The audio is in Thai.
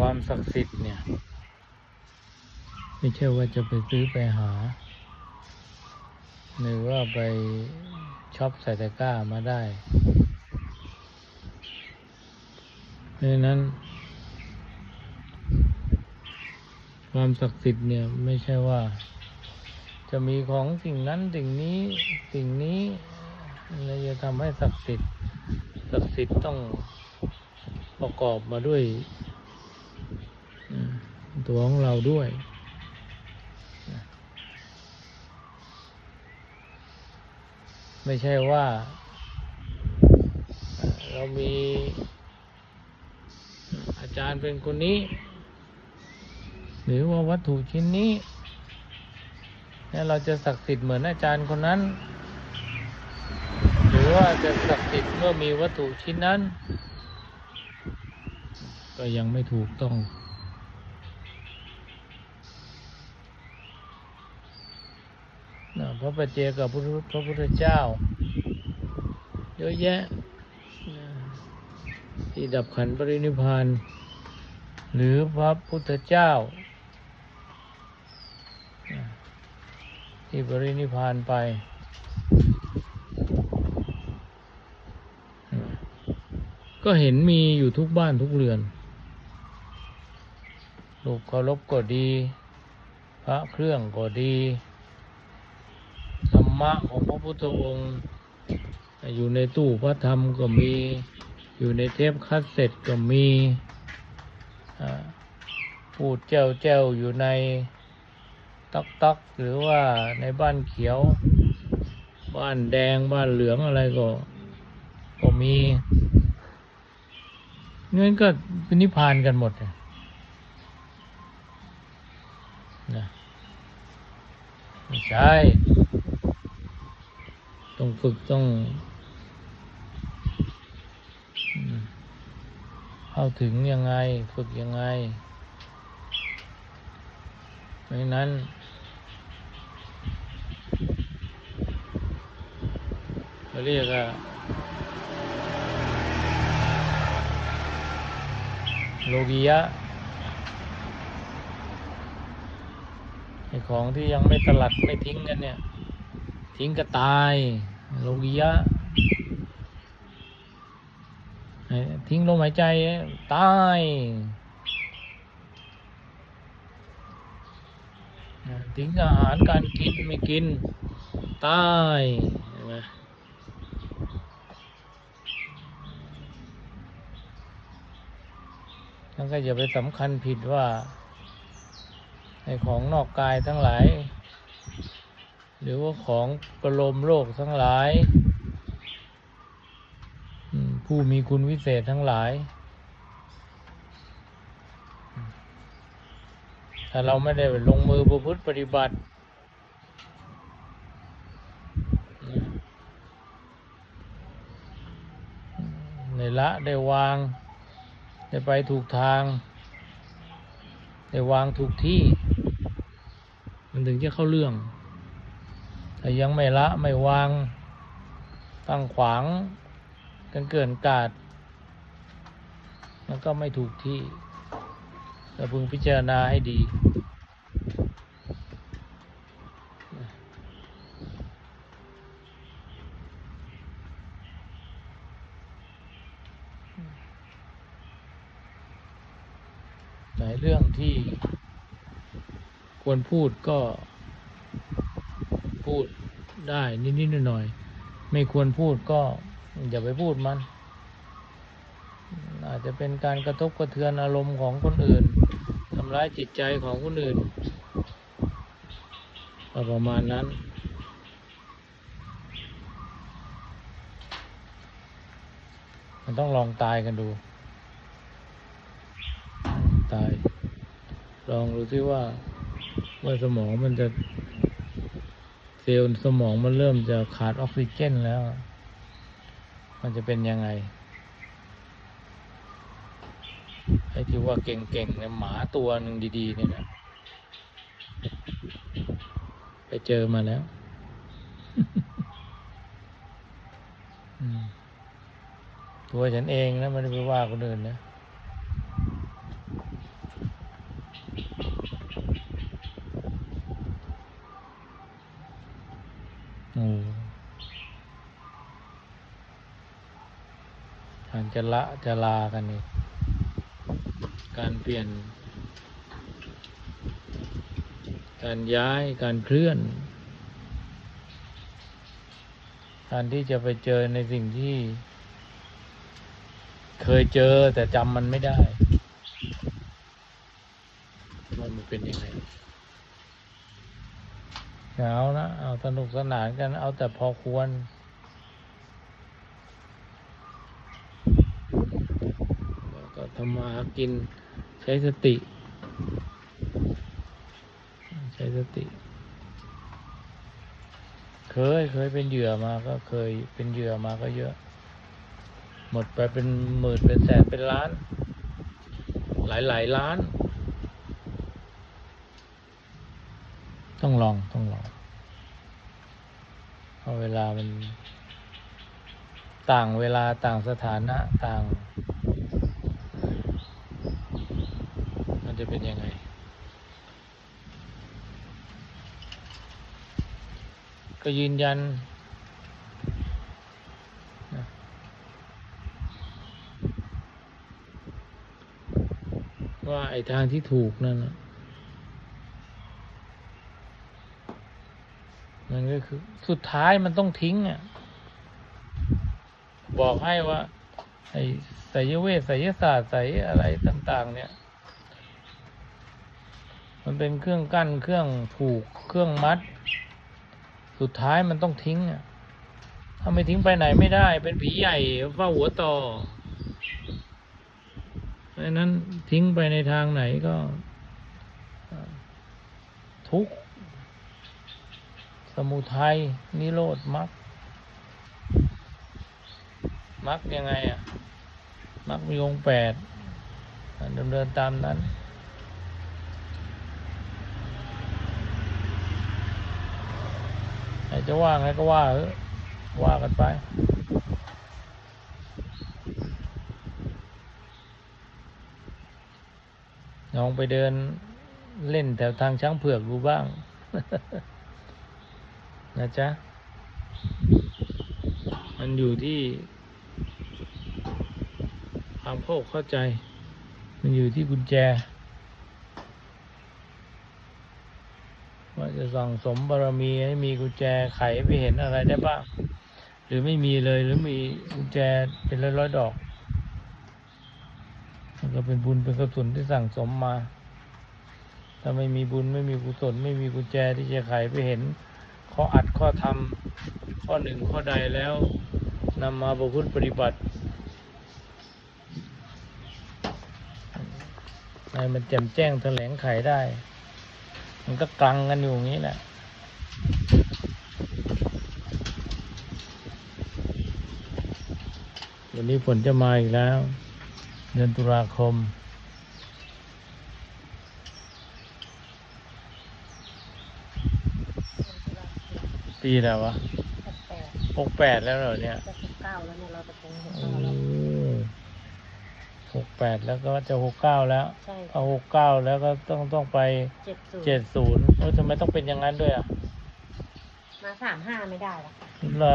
ความศักดิ์สิทธิ์เนี่ย ไม่ใช่ว่าจะไปซื้อไปหา หรือว่าไปช็อปใส่ตะกร้ามาได้ เพราะฉะนั้น ความศักดิ์สิทธิ์เนี่ยไม่ใช่ว่า จะมีของสิ่งนั้นสิ่งนี้สิ่งนี้เราจะทำให้ศักดิ์สิทธิ์ศักดิ์สิทธิ์ต้องประกอบมาด้วย ตัวของเราด้วย ไม่ใช่ว่าเอ่อเรามีอาจารย์เป็นคนนี้ หรือว่าวัตถุชิ้นนี้แล้วเราจะศักดิ์สิทธิ์เหมือนอาจารย์คนนั้น หรือว่าจะศักดิ์สิทธิ์เมื่อมีวัตถุชิ้นนั้น ก็ยังไม่ถูกต้อง นะ พระประเจกับพระพุทธพระพุทธเจ้า เยอะแยะที่ดับขันปรินิพานหรือพระพุทธเจ้า ที่ปรินิพานไปก็เห็นมีอยู่ทุกบ้านทุกเรือนลูกเคารพก็ดี พระเครื่องก็ดี มะของพระพุทธองค์ อยู่ในตู้พระธรรมก็มี อยู่ในเทปคัสเซ็ตก็มีพูดเจ้าเจ้าอยู่ในตักตักหรือว่าในบ้านเขียว บ้านแดงบ้านเหลืองอะไรก็ ก็มีงั้นก็เป็นนิพพานกันหมดนะไม่ใช่ ต้องฝึกต้อง เข้าถึงยังไง ฝึกยังไงไม่นั้นเขาเรียกว่าโลกิยะไอของที่ยังไม่สลัดไม่ทิ้งกันเนี่ย ทิ้งก็ตาย โลกิยะทิ้งลมหายใจ ตาย ทิ้งอาหารการกินไม่กิน ตายเห็นไหมนั่นก็อย่าไปสำคัญผิดว่าไอ้ของนอกกายทั้งหลาย หรือว่าของประโลมโลกทั้งหลาย ผู้มีคุณวิเศษทั้งหลาย ถ้าเราไม่ได้ลงมือประพฤติปฏิบัติ ในละได้วาง ได้ไปถูกทาง ได้วางถูกที่ มันถึงจะเข้าเรื่อง ถ้ายังไม่ละไม่วาง ตั้งขวางกันเกินกาดมันก็ไม่ถูกที่เราพึงพิจารณาให้ดี หลายเรื่องที่ควรพูดก็ พูดได้นิดๆหน่อยๆไม่ควรพูดก็อย่าไปพูดมัน อาจจะเป็นการกระทบกระเทือนอารมณ์ของคนอื่นทำร้ายจิตใจของคนอื่นประมาณนั้นมันต้องลองตายกันดู ตาย ลองดูซิว่าเมื่อสมองมันจะ ซลล์สมองมันเริ่มจะขาดออกซิเจนแล้ว มันจะเป็นยังไงไอ้ที่ว่าเก่งๆเนี่ยหมาตัวหนึ่งดีๆเนี่ยนะไปเจอมาแล้วตัวฉันเองนะไม่ได้ไปว่าคนอื่นนะ มัน จะละจะลากันนี่การเปลี่ยน การย้ายการเคลื่อน การที่จะไปเจอในสิ่งที่ เคยเจอแต่จำมันไม่ได้ว่ามันเป็นยังไงเอาละเอาสนุกสนานกันเอาแต่พอควร แล้วก็ทำมากินใช้สติ ใช้สติ เคยเคยเป็นเหยื่อมาก็เคยเป็นเหยื่อมาก็เยอะ หมดไปเป็นหมื่นเป็นแสนเป็นล้าน หลายหลายล้าน ต้องลองต้องลองเพราะเวลามันต่างเวลาต่างสถานะต่าง จะเป็นยังไง ก็ยืนยัน ว่าไอ้ทางที่ถูกนั่นน่ะมันก็คือ สุดท้ายมันต้องทิ้งอะ บอกให้ว่า ไอ้ไสยเวทไสยศาสตร์ไสยอะไรต่าง ๆ เนี่ย มันเป็นเครื่องกั้นเครื่องผูกเครื่องมัด สุดท้ายมันต้องทิ้งอะถ้าไม่ทิ้งไปไหนไม่ได้ เป็นผีใหญ่เฝ้าหัวต่อเพราะนั้นทิ้งไปในทางไหนก็ ทุกสมุทัยนิโรธมรรคมรรคยังไงอะมรรคมีองค์แปดอะดำเนินตามนั้น ใค รจะว่าไงก็ว่าเถอว่ากันไป ลองไปเดินเล่นแถวทางช้างเผือกดูบ้าง นะจ๊ะ มันอยู่ที่ ความเข้าใจ มันอยู่ที่กุญแจ ว่าจะสั่งสมบารมีให้มีกุญแจไขไปเห็นอะไรได้บ้าง หรือไม่มีเลยหรือมีกุญแจเป็นร้อยร้อยดอกมันก็เป็นบุญเป็นกุศลที่สั่งสมมา ถ้าไม่มีบุญไม่มีกุศลไม่มีกุญแจที่จะไขไปเห็น ข้ออัดข้อทำข้อหนึ่งข้อใดแล้วนำมาประพฤติปฏิบัติให้มันแจ่มแจ้งแถลงไขได้ มันก็กลังกันอยู่อย่างนี้แหละวันนี้ฝนจะมาอีกแล้ว เดือนตุลาคม ปีแล้ววะแปดหกแปดแล้วเหรอเนี่ยจะสิบเก้าแล้วเนี่ยเราจะคง หกโอ้เก้าแล้วหกแปดแล้วก็จะหกเก้าแล้วใช่เอาหกเก้าแล้วก็ต้องต้องไปเจ็ดศูนย์เจ็ดศูนย์โอ้ยทำไมต้องเป็นอย่างนั้นด้วยอะมาสามห้าไม่ได้หรอกเหรอ